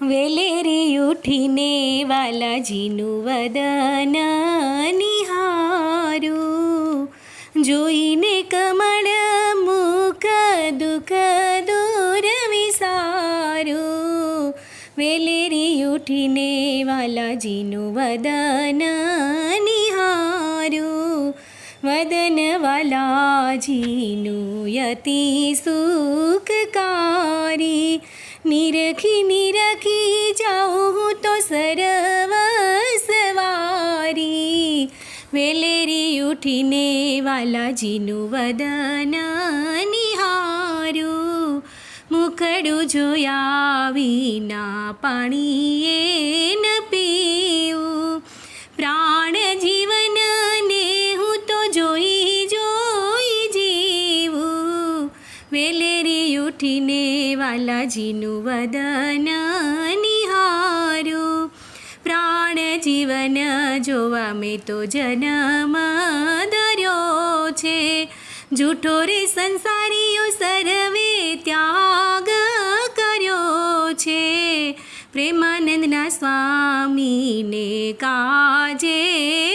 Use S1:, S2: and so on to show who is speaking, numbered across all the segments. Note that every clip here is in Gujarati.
S1: વેલેરી ઉઠીને વાલાજીનું વદન નિહારું જોઈને કમળ મુખ દુઃખ દૂર વિસારું વેલેરી ઉઠીને વાલાજીનું વદન નિહારું વદન વાલાજીનું યતિ સુખકારી નિરખી નિરખી જાઉં હું તો સરવસવારી વેલેરી ઉઠીને વાલાજીનું વદન નિહારું મુખડું જોયા વિના પાણીએ ન પીવું પ્રાણ જીવન ને હું તો જોઈ જોઈ જીવું વેલેરી ઉઠીને વાલાજીનું વદન નિહારું પ્રાણ જીવન જોવા મેં તો જન્મ ધર્યો છે જૂઠો રે સંસારીઓ સર્વે ત્યાગ કર્યો છે પ્રેમાનંદના સ્વામીને કાજે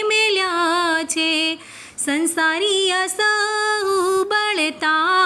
S1: મેલ્યા છે સંસારી સહુ બળતા